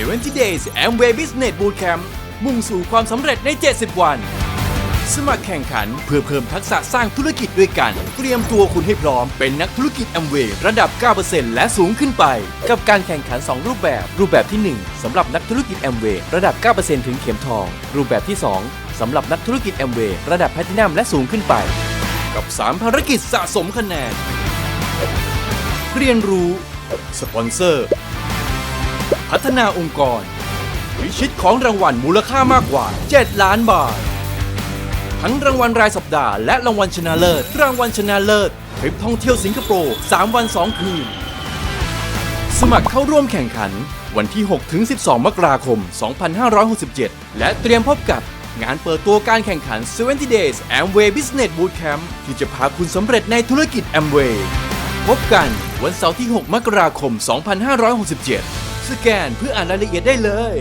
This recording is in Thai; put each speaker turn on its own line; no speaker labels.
70 Days Amway Business Bootcamp มุ่งสู่ความสำเร็จใน 70 วัน สมัครแข่งขันเพื่อเพิ่มทักษะสร้างธุรกิจด้วยกัน เตรียมตัวคุณให้พร้อมเป็นนักธุรกิจ Amway ระดับ 9%และสูงขึ้นไป กับการแข่งขัน 2 รูปแบบ รูปแบบที่ 1สำหรับนักธุรกิจ Amway ระดับ 9%ถึงเข็มทอง รูปแบบที่ 2สำหรับนักธุรกิจ Amway ระดับแพลตินัมและสูงขึ้นไป กับ 3 ภารกิจสะสมคะแนน เรียนรู้ สปอนเซอร์ พัฒนาองค์กร วิชิตของรางวัลมูลค่ามากกว่า 7 ล้านบาท ทั้งรางวัลรายสัปดาห์และรางวัลชนะเลิศ รางวัลชนะเลิศทริปท่องเที่ยวสิงคโปร์ 3 วัน 2 คืน สมัครเข้าร่วมแข่งขัน วันที่ 6 ถึง 12 มกราคม 2567 และเตรียมพบกับงานเปิดตัวการแข่งขัน 70 Days Amway Business Bootcamp ที่จะพาคุณสำเร็จในธุรกิจ Amway พบกันวันเสาร์ที่ 6 มกราคม 2567 สแกนเพื่ออ่านรายละเอียดได้เลย